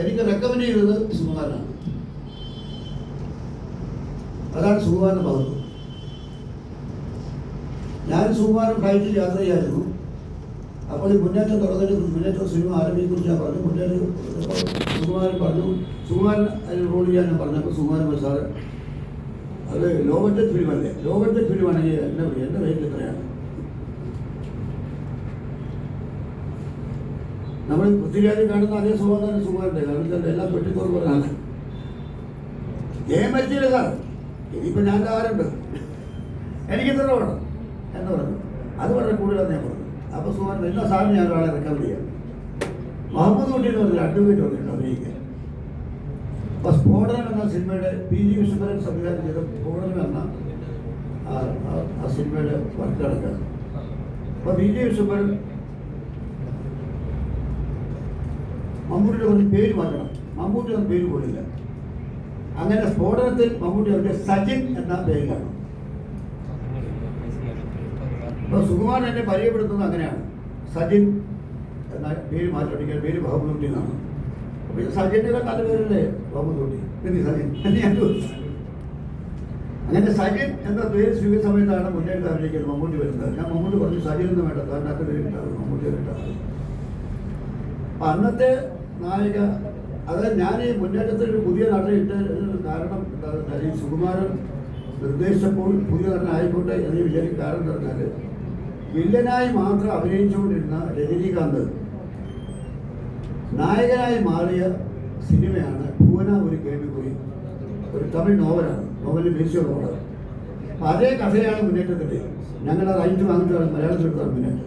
എനിക്ക് റെക്കമെൻഡ് ചെയ്തത് സുകുമാരനാണ്. അതാണ് സുകുമാരന്റെ പകർപ്പ് ഞാൻ സുകുമാരൻ ഫ്ലൈറ്റിൽ യാത്ര ചെയ്യായിരുന്നു. അപ്പോൾ ഈ മുന്നേറ്റം തുടങ്ങിയിട്ട് മുന്നേറ്റം സിനിമ ആരംഭിക്കുമെന്ന് ഞാൻ പറഞ്ഞു. മുന്നേറ്റം സുകുമാരൻ പറഞ്ഞു. സുകുമാരൻ അതിൽ റോൾ ചെയ്യാൻ ഞാൻ പറഞ്ഞപ്പോൾ സുകുമാരൻ സാറ് അത് ലോകത്തെ ഫിലിമല്ലേ ലോകത്തെ ഫിലിമാണെങ്കിൽ വിളി എന്റെ റേറ്റ് എത്രയാണ്? നമ്മൾ പൃഥ്വിരാജ് കാണുന്ന അതേ സുഖം തന്നെ സുഖമുണ്ട്. കാരണം എല്ലാം പെട്ടിക്കോറ് പറഞ്ഞാണ്. ജയം മരിച്ചില്ല സാർ. ഇനിയിപ്പോൾ ഞാൻ ആരുണ്ട്? എനിക്ക് ഇത്ര വേണം എന്ന് പറഞ്ഞു. അത് വളരെ കൂടുതലാണ് ഞാൻ പറഞ്ഞു. അപ്പോൾ സുഖം എല്ലാ സാറിന് ഞാൻ ഒരാളെ റെക്കമെൻഡ് ചെയ്യാം. മുഹമ്മദ് കുട്ടി എന്ന് പറഞ്ഞ അഡ്വക്കേറ്റ് വന്നിട്ടുണ്ട് അഭിനയിക്കാൻ അപ്പോൾ സ്ഫോടനം എന്ന സിനിമയുടെ പി ജി വിശ്വനാഥൻ സംവിധാനം ചെയ്ത സ്ഫോടനം എന്ന ആ- സിനിമയുടെ വർക്ക് നടക്കുക അപ്പോൾ പി ജി വിശ്വഭരൻ മമ്മൂട്ടിയുടെ ഒരു പേര് മാറ്റണം. മമ്മൂട്ടി എന്ന പേര് പോലില്ല. അങ്ങനെ സ്ഫോടനത്തിൽ മമ്മൂട്ടി അവരുടെ സജിൻ എന്ന പേരിലാണ്. അപ്പോൾ സുകുമാരൻ എന്നെ പരിചയപ്പെടുത്തുന്നത് അങ്ങനെയാണ്. സജിൻ എന്ന പേര് മാറ്റിയൊടിക്കാൻ പേര് ബഹുമതി എന്നാണ്. അപ്പോൾ ഇത് നല്ല പേരല്ലേ? ബഹുമതി പിന്നെ സജിൻ? അങ്ങനെ സജിൻ എന്ന പേര് സ്വീകരിച്ച സമയത്താണ് മുന്നേറ്റ അഭിനയിക്കുന്നത് മമ്മൂട്ടി വരുന്നത്. ഞാൻ മമ്മൂട്ടി പറഞ്ഞു സജിൻ എന്ന് വേണ്ട. കാരണം അത് പേരിട്ടാണ് മമ്മൂട്ടി അപ്പൊ അന്നത്തെ നായിക. അതായത് ഞാൻ ഈ മുന്നേറ്റത്തിൽ ഒരു പുതിയ ഇട്ട് കാരണം ഈ സുകുമാരൻ നിർദ്ദേശിച്ചപ്പോൾ പുതിയ നടൻ ആയിക്കോട്ടെ എന്ന് വിചാരിക്കും കാരണം എന്താ പറഞ്ഞാൽ വില്ലനായി മാത്രം അഭിനയിച്ചുകൊണ്ടിരുന്ന രജനീകാന്ത് നായകനായി മാറിയ സിനിമയാണ് ഭുവന ഒരു കേൾവിക്കുറി ഒരു തമിഴ് നോവലാണ്. നോവലിൽ ബേസിയുള്ള നോവലാണ്. അപ്പം അതേ കഥയാണ് മുന്നേറ്റത്തിന്റെ ഞങ്ങളുടെ റൈറ്റ് വാങ്ങിച്ചാണ് മലയാളത്തിലെടുത്താണ് മുന്നേറ്റം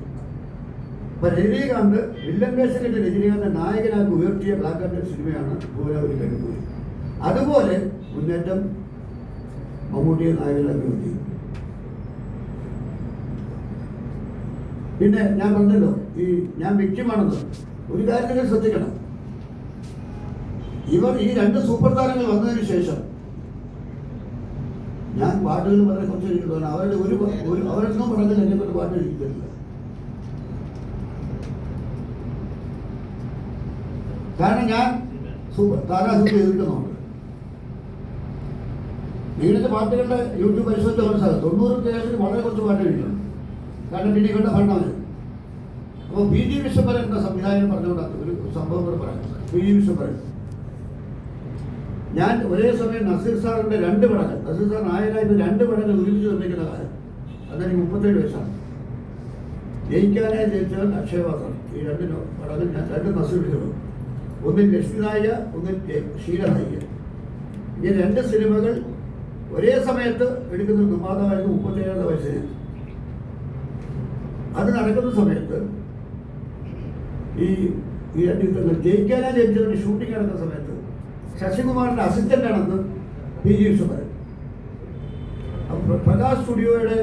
അപ്പൊ രജനീകാന്ത് വില്ലൻ വേഷം കെട്ടി രജനീകാന്ത് നായകനാക്കി ഉയർത്തിയ ബ്ലാക്ക് ആൻഡ് സിനിമയാണ് ഭുവനപുരി കഴിക്കുന്നത് അതുപോലെ മുന്നേറ്റം മമ്മൂട്ടിയെ നായകനാക്കി ഉയർത്തി. പിന്നെ ഞാൻ പറഞ്ഞല്ലോ ഈ ഞാൻ വ്യക്തിമാണെന്ന്. ഒരു കാര്യത്തിൽ ശ്രദ്ധിക്കണം. ഇവർ ഈ രണ്ട് സൂപ്പർ താരങ്ങൾ വന്നതിന് ശേഷം ഞാൻ പാട്ടുകൾ വളരെ കുറച്ച് എഴുതിയിട്ടുണ്ട് അവരുടെ ഒരു ഒരു അവരൊന്നും പറഞ്ഞില്ല എന്നെ കൊണ്ട് പാട്ട് എഴുതിയിട്ടില്ല. കാരണം ഞാൻ താരാസൂപ്പ് ചെയ്തിട്ടുന്നുണ്ട് നീളത്തെ പാട്ടുകളുടെ യൂട്യൂബ് പരിശോധിച്ച മനസ്സിലാകും തൊണ്ണൂറ് കേസിൽ വളരെ കുറച്ച് പാട്ട് എഴുതിയിട്ടുണ്ട്. കാരണം പിന്നെ ഇവരുടെ ഭരണം അപ്പോൾ പി ജി വിശ്വംഭരൻ എന്ന സംവിധായകൻ പറഞ്ഞുകൊണ്ടാണ് ഒരു സംഭവം കൂടെ പറയാം പി ജി വിശ്വംഭരൻ. ഞാൻ ഒരേ സമയം നസീർ സാറിന്റെ രണ്ട് പടങ്ങൾ നസീർ സാർ നായകനായിട്ട് രണ്ട് പടങ്ങൾ ഒരുമിച്ച് നിർമ്മിക്കുന്ന കാലം അതെനിക്ക് മുപ്പത്തേഴ് വയസ്സാണ്. ജയിക്കാനായി ജയിച്ചവൻ അക്ഷയവാസം ഈ രണ്ട് പടങ്ങൾ ഞാൻ രണ്ട് നസീർ വിളിക്കുന്നു ഒന്നിൽ ലക്ഷ്മി നായിക ഒന്നിൽ ക്ഷീരനായ ഈ രണ്ട് സിനിമകൾ ഒരേ സമയത്ത് എടുക്കുന്ന നിർമ്മാതാവായിരുന്നു മുപ്പത്തേഴാമത്തെ വയസ്സിന് അത് നടക്കുന്ന സമയത്ത് ഈ ഈ രണ്ട് യുദ്ധങ്ങൾ ജയിച്ചവരുടെ ഷൂട്ടിംഗ് നടക്കുന്ന സമയത്ത് ശശികുമാറിന്റെ അസിസ്റ്റന്റ് ആണെന്ന് പി ജി വിശ്വഭരൻ അപ്പോൾ പ്രകാശ് സ്റ്റുഡിയോയുടെ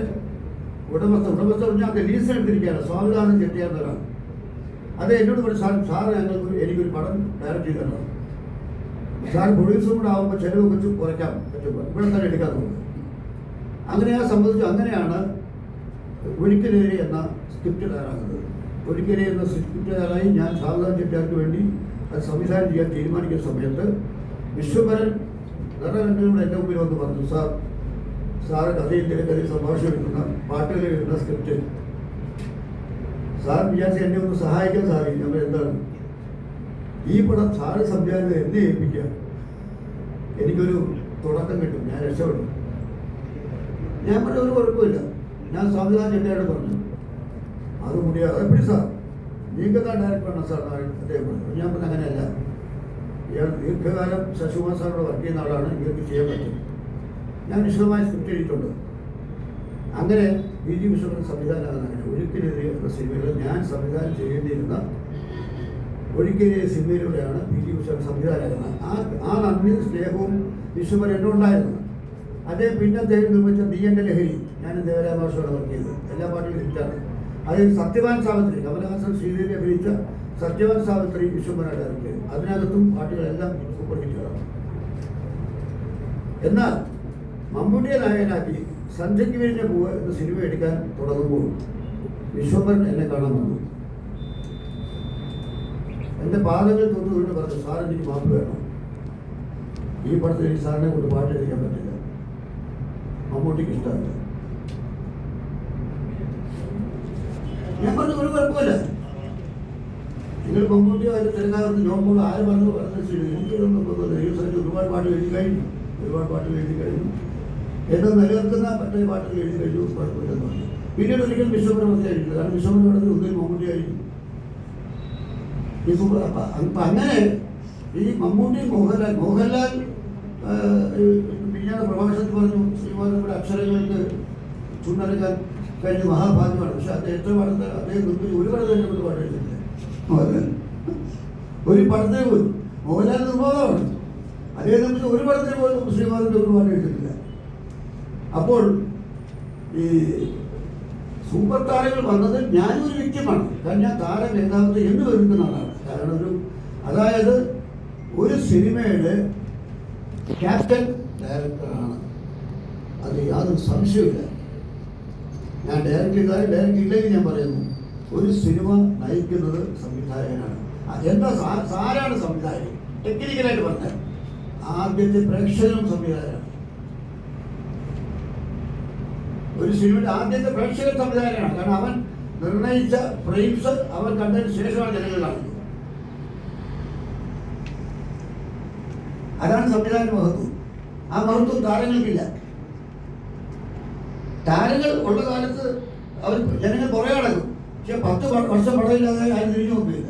ഉടമസ്ഥ ഉടമസ്ഥ പറഞ്ഞാൽ ലീസ് എടുത്തിരിക്കുകയാണ്. സ്വാമിനാഥൻ ചെട്ടിയാർന്നവരാണ് അത് എന്നോട് പറഞ്ഞു സാർ സാർ ഞങ്ങൾക്ക് എനിക്കൊരു പടം ഡയറക്റ്റ് ചെയ്ത് തരണം. സാർ പ്രൊഡ്യൂസർ കൂടെ ആകുമ്പോൾ ചെലവ് കുറച്ച് കുറയ്ക്കാൻ പറ്റും. ഇവിടെ തന്നെ എടുക്കാൻ തോന്നുന്നു അങ്ങനെ ആ സംബന്ധിച്ചു അങ്ങനെയാണ് ഒരിക്കലെതിരെ എന്ന സ്ക്രിപ്റ്റ് തയ്യാറാക്കുന്നത്. ഒരിക്കലേ എന്ന സ്ക്രിപ്റ്റ് തയ്യാറായി ഞാൻ സാധാരണ ചെട്ടിയാർക്ക് വേണ്ടി അത് സംവിധാനം ചെയ്യാൻ തീരുമാനിക്കുന്ന സമയത്ത് വിശ്വഭരൻ നടനോട് എന്റെ മുമ്പിൽ വന്ന് പറഞ്ഞു സാർ സാറ് കഥയിൽ തിരക്കഥയിൽ സംഭാഷണം എഴുതുന്ന പാട്ടുകൾ എഴുതുന്ന സ്ക്രിപ്റ്റ് സാർ വിചാരിച്ച എന്നെ ഒന്ന് സഹായിക്കാൻ സാധിക്കും. നമ്മൾ എന്താണ്? ഈ പടം സാറ് സംവിധാനം എന്നെ ഏൽപ്പിക്കുക. എനിക്കൊരു തുടക്കം കിട്ടും. ഞാൻ രക്ഷപ്പെടും. ഞാൻ പറഞ്ഞ ഒരു കുഴപ്പമില്ല. ഞാൻ സംവിധാനം ചേട്ടനോട് പറഞ്ഞു. അത് മുടിയാ അതെപ്പടി സാർ? നീങ്കതാ ഡയറക്ടർ ആണ് സാർ? അദ്ദേഹം പറഞ്ഞു. ഞാൻ പറഞ്ഞു അങ്ങനെയല്ല. ഇയാൾ ദീർഘകാലം ശശികുമാർ സാറോട് വർക്ക് ചെയ്യുന്ന ആളാണ്. ഇവർക്ക് ചെയ്യാൻ പറ്റും. ഞാൻ വിശദമായ സ്ക്രിപ്റ്റ് എഴുതിയിട്ടുണ്ട്. അങ്ങനെ ബി ജി വിശ്വനാഥൻ സംവിധാനമാണ് അങ്ങനെ സിനിമകൾ ഞാൻ സംവിധാനം ചെയ്യേണ്ടിയിരുന്ന ഒഴുക്കിനെതിരെ സിനിമയിലൂടെയാണ് ബി ജി വിശ്വനാഥൻ സംവിധാനമാകുന്നത്. ആ ആ നന്ദിയും സ്നേഹവും വിശ്വമൻ എന്നോണ്ടായിരുന്നു അദ്ദേഹം പിന്നെ അദ്ദേഹം നിർമ്മിച്ച നീ എന്റെ ലഹരി ഞാൻ ദേവരാമാഷോടെ വർക്ക് ചെയ്തത് എല്ലാ പാട്ടുകളും ഹിറ്റാണ്. അതിൽ സത്യവാൻ സാവിത്രി കമലഹാസൻ ശ്രീദേവി അഭിനയിച്ച സത്യവാൻ സാവിത്രി വിശ്വമന വർക്ക് ചെയ്തു അതിനകത്തും പാട്ടുകളെല്ലാം സൂപ്പർ ഹിറ്റുകളാണ് എന്നാൽ മമ്മൂട്ടിയെ നായകനാക്കി സന്ധ്യയ്ക്ക് വിരിഞ്ഞ പൂവ് എന്ന സിനിമ എടുക്കാൻ തുടങ്ങുമ്പോൾ വിശ്വംഭരൻ എന്നെ കാണാൻ വന്നു. എന്റെ പാദങ്ങൾ തൊട്ട് വീണ്ടും പറഞ്ഞു സാർ എനിക്ക് മാപ്പ് വേണം. ഈ പടത്തിൽ എനിക്ക് സാറിനെ കൊണ്ട് പാട്ട് എഴുതിക്കാൻ പറ്റില്ല. മമ്മൂട്ടിക്ക് ഇഷ്ടമല്ല ഞാൻ പറഞ്ഞു ഒരു കുഴപ്പമില്ല. നിങ്ങൾ മമ്മൂട്ടിയോ അതിന്റെ തിരഞ്ഞെടുപ്പ് നോക്കുമ്പോൾ ആര് പറഞ്ഞു പറഞ്ഞു സ്ഥലത്ത് ഒരുപാട് പാട്ട് എഴുതി കഴിഞ്ഞു. ഒരുപാട് പാട്ട് എഴുതി കഴിഞ്ഞു. എന്നെ നിലനിർത്തുന്ന മറ്റേ പാട്ടുകൾ എഴുതി കഴിഞ്ഞു കുഴപ്പമില്ലെന്ന് പറഞ്ഞു. പിന്നീട് ഒരിക്കലും വിശ്വപ്രമത്തി ആയിരിക്കും കാരണം വിശ്വപ്രമത്തിൽ ഒന്നിൽ മമ്മൂട്ടി ആയിരിക്കും. ഈ സൂപ്പർ അപ്പൊ അങ്ങനെ ഈ മമ്മൂട്ടി മോഹൻലാൽ മോഹൻലാൽ പിന്നീട് പ്രഭാഷണത്തിൽ പറഞ്ഞു ശ്രീമാനങ്ങളുടെ അക്ഷരങ്ങൾക്ക് ചുണ്ടനക്കാൻ കഴിഞ്ഞ മഹാഭാഗ്യമാണ്. പക്ഷെ അദ്ദേഹത്തെ പാടുന്ന അദ്ദേഹം നിർത്തി ഒരു പടം തന്നെ കൊണ്ട് മോഹൻലാൽ. ഒരു പടത്തെ പോലും. മോഹൻലാൽ നിർബോധമാണ് അദ്ദേഹം നിർമ്മിച്ച ഒരു പടത്തെ പോലും ശ്രീമാനന്റെ ഒരു പാട്ട് എഴുതിയിട്ടില്ല. അപ്പോൾ ഈ സൂപ്പർ താരങ്ങൾ വന്നത് ഞാനൊരു ഒരു വ്യക്തിമാണ് കാരണം ഞാൻ താരം ഏതാമത് എന്ന് വരുന്ന ആളാണ്. കാരണം ഒരു അതായത് ഒരു സിനിമയുടെ ക്യാപ്റ്റൻ ഡയറക്ടറാണ്. അത് യാതൊരു സംശയമില്ല ഞാൻ ഡയറക്റ്റ് ചെയ്താൽ ഡയറക്റ്റ് ഇല്ലെങ്കിൽ ഞാൻ പറയുന്നു. ഒരു സിനിമ നയിക്കുന്നത് സംവിധായകനാണ്. എന്താ സാരാണ് സംവിധായകൻ? ടെക്നിക്കലായിട്ട് പറഞ്ഞാൽ ആദ്യത്തെ പ്രേക്ഷകനും സംവിധായകനാണ്. ഒരു സിനിമയുടെ ആദ്യത്തെ പ്രേക്ഷക സംവിധാനമാണ് കാരണം അവൻ നിർണയിച്ച ഫ്രെയിംസ് അവൻ കണ്ടതിന് ശേഷമാണ് ജനങ്ങൾ കാണുന്നത്. അതാണ് സംവിധാന മഹത്വം. ആ മഹത്വം താരങ്ങൾക്കില്ല. താരങ്ങൾ ഉള്ള കാലത്ത് അവർ ജനങ്ങൾ കുറേ അടങ്ങും. പക്ഷെ പത്ത് വർഷം പടമില്ലാതെ ആരും തിരിഞ്ഞു നോക്കില്ല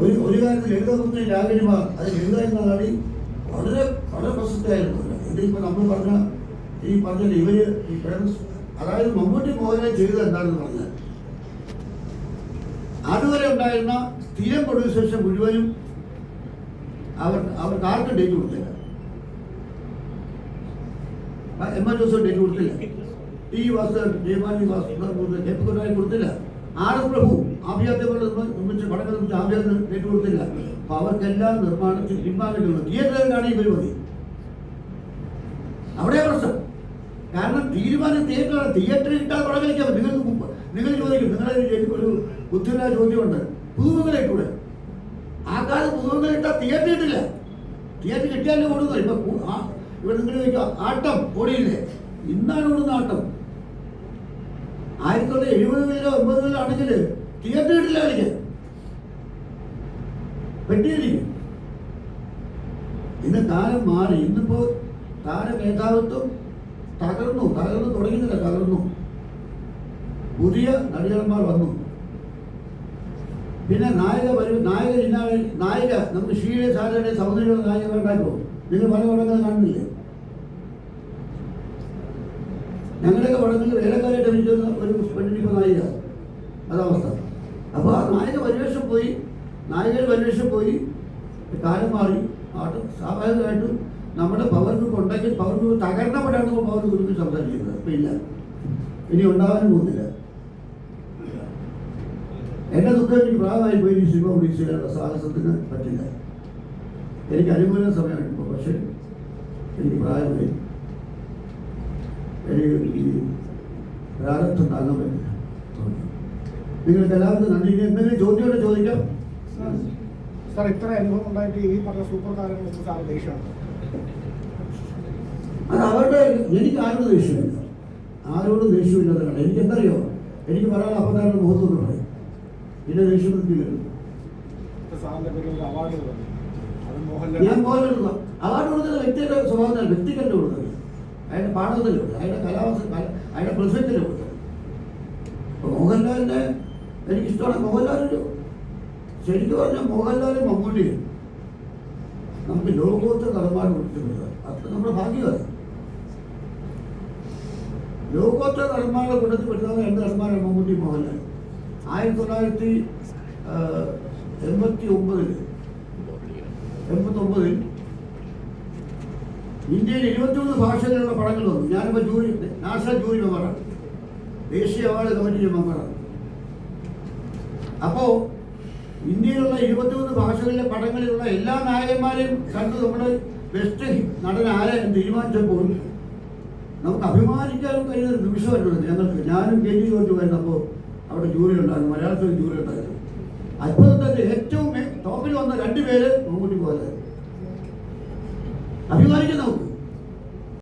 ഒരു ഒരു കാലത്ത് ലളിതപുത്രി രാഗിണിമ അത് ലളിത എന്ന നടി വളരെ വളരെ പ്രശസ്തയായിരുന്നു. ഇതിപ്പോ നമ്മൾ പറഞ്ഞ ഈ പറഞ്ഞ ഇവർ ഈ അതായത് മമ്മൂട്ടി മോഹനെ ചെയ്തത് എന്താണെന്ന് പറഞ്ഞാൽ അതുവരെ ഉണ്ടായിരുന്ന സ്ഥിരം പ്രൊഡ്യൂസേഴ്സ് മുഴുവനും അവർ അവർക്ക് ആർക്കും ഡേറ്റ് കൊടുത്തില്ല. എം എൽ ജോസഫ് ഡേറ്റ് കൊടുത്തില്ല. ടി വാസുദേവൻ ജയമാലി വാസുദേവൻ കൊടുത്തില്ല. ആർ എസ് പ്രഭു ആഭ്യാർത്ഥികൾ നിർമ്മിച്ച് പടങ്ങൾ നിർമ്മിച്ച് ആഭ്യാർത്ഥി ഡേറ്റ് കൊടുത്തില്ല. അപ്പൊ അവർക്കെല്ലാം നിർമ്മാണത്തിൽ പിന്മാറിയിട്ടുണ്ട് തിയേറ്ററിൽ കാണി ഇവർ മതി. അവിടെ പ്രശ്നം. കാരണം തീരുമാനം തിയേറ്ററാണ് തിയേറ്ററിൽ ഇട്ടാൽ പടം നിങ്ങൾക്ക് മുമ്പ് നിങ്ങൾ ചോദിക്കും നിങ്ങളെ ഒരു ബുദ്ധിമുട്ടായ ചോദ്യമുണ്ട്. പുതുമകളിട്ടൂടെ ആ കാലത്ത് പുതുമകളിട്ടാൽ തിയേറ്റർ ഇട്ടില്ല. തിയേറ്റർ കിട്ടിയാലേ ഓടുന്നത് ഇപ്പൊ ഇവിടെ നിങ്ങൾ ചോദിക്കുക ആട്ടം ഓടിയില്ലേ? ഇന്നാണ് ഓടുന്ന ആട്ടം. ആയിരത്തി തൊള്ളായിരത്തി എഴുപതുകളിലോ എൺപതുകളിലോ ആണെങ്കിൽ തിയേറ്റർ ഇട്ടില്ല കളിക്കാൻ പെട്ടിയിരിക്കും ഇന്ന് കാലം മാറി. ഇന്നിപ്പോ താര മേധാവിത്വം തകർന്നു തകർന്നു തുടങ്ങിയില്ല തകർന്നു. പുതിയ നടികന്മാർ വന്നു. പിന്നെ നായിക വരും നായകൻ ഇന്നാളെ നായിക നമുക്ക് ഷീല സാരയുടെ സൗന്ദര്യമുള്ള നായിക വേണ്ടാക്കോ നിങ്ങൾ പല പടങ്ങൾ കാണുന്നില്ലേ? ഞങ്ങളുടെയൊക്കെ പടങ്ങളിൽ വേലക്കാരായിട്ട് അഭിനയിക്കുന്ന ഒരു പെണ്ണിനിപ്പോൾ നായിക. അതവസ്ഥ അപ്പോൾ ആ നായിക പരിവേഷം പോയി നായികയുടെ പരിവേഷം പോയി കാലം മാറി ആട്ട് സ്വാഭാവികമായിട്ടും നമ്മുടെ പവർ ഗ്രൂപ്പ് ഉണ്ടെങ്കിൽ പവർ ഗ്രൂപ്പ് തകർന്നപ്പോഴാണ് നമ്മൾ പവർ ഗ്രൂപ്പിൽ സംസാരിക്കുന്നത് ഇപ്പം ഇല്ല. ഇനി ഉണ്ടാവാനും പോകുന്നില്ല. എന്റെ ദുഃഖം എനിക്ക് പ്രായമായി പോയി സിനിമ പ്രൊഡ്യൂസ് സാഹസത്തിന് പറ്റില്ല. എനിക്ക് അനുകൂല സമയമാണ് ഇപ്പോൾ പക്ഷേ എനിക്ക് പ്രായമായി. എനിക്ക് ഈ പ്രാരബ്ധം താങ്ങാൻ പറ്റില്ല. നിങ്ങൾക്ക് എല്ലാവർക്കും നന്ദി. എന്തെങ്കിലും ചോദ്യമുണ്ടോ ചോദിക്കാം? സാർ ഇത്ര അനുഭവം ഉണ്ടായിട്ട് ഈ പറഞ്ഞ സൂപ്പർ താരങ്ങൾക്ക് സാർ ദേഷ്യമാണ്? അത് അവരുടെ എനിക്ക് ആരോടും ദേഷ്യമില്ല. ആരോടും ദേഷ്യമില്ലാത്ത കണ്ട എനിക്ക് എന്തറിയോ? എനിക്ക് പറയാൻ അപ്പത്താരുടെ മുഖത്തോട് പറയും. പിന്നെ ദേഷ്യം വൃത്തിയില്ലല്ലോ ഇപ്പൊ സാറിന്റെ പേരിൽ ഒരു അവാർഡ് ഞാൻ മോഹൻലാൽ അവാർഡ് കൊടുക്കുന്ന വ്യക്തിയുടെ സ്വഭാവത്തിൽ വ്യക്തിക്കല്ല കൊടുത്തത്. അയാളുടെ പാഠത്തിലുണ്ട് അയാളുടെ കലാവസ്ഥ കല അയാളുടെ പ്രസവത്തിലും കൊടുത്തത്. മോഹൻലാലിന്റെ മോഹൻലാലിനെ എനിക്ക് ഇഷ്ടമാണ് മോഹൻലാൽ ഒരു ശരിക്കും പറഞ്ഞാൽ മോഹൻലാലും മമ്മൂട്ടിയും നമുക്ക് ലോകോത്തര നടപാട് കൊടുക്കുന്നത് അത് നമ്മുടെ ഭാഗ്യമാണ്. ലോകോത്തര നടന്മാരുടെ കൂട്ടത്തിൽ പറ്റുന്ന രണ്ട് നടന്മാരാണ് മമ്മൂട്ടി മോഹൻലാൽ. ആയിരത്തി തൊള്ളായിരത്തി എൺപത്തി ഒമ്പതിൽ എൺപത്തൊമ്പതിൽ ഇന്ത്യയിൽ ഇരുപത്തിമൂന്ന് ഭാഷകളിലുള്ള പടങ്ങൾ വന്നു. ഞാനിപ്പോൾ ജൂറി നാഷണൽ ജൂറി മെമ്പറാണ്. ദേശീയ അവാർഡ് കമ്മിറ്റി മെമ്പറാണ്. അപ്പോൾ ഇന്ത്യയിലുള്ള ഇരുപത്തിമൂന്ന് ഭാഷകളിലെ പടങ്ങളിലുള്ള എല്ലാ നായകന്മാരെയും കണ്ട് നമ്മുടെ ബെസ്റ്റ് നടൻ ആരെയും തീരുമാനിച്ചപ്പോൾ നമുക്ക് അഭിമാനിക്കാനും കഴിയുന്ന ഒരു നിമിഷമായിരുന്നു ഞങ്ങൾക്ക്. ഞാനും കെ ജി ജോർജ് വരുന്നപ്പോൾ അവിടെ ജൂറി ഉണ്ടായിരുന്നു മലയാളത്തിൽ ജൂറി ഉണ്ടായിരുന്നു. അത്ഭുതം തന്നെ ഏറ്റവും ടോപ്പിൽ വന്ന രണ്ടുപേര് മമ്മൂട്ടി പോലെ അഭിമാനിക്കാം നമുക്ക്.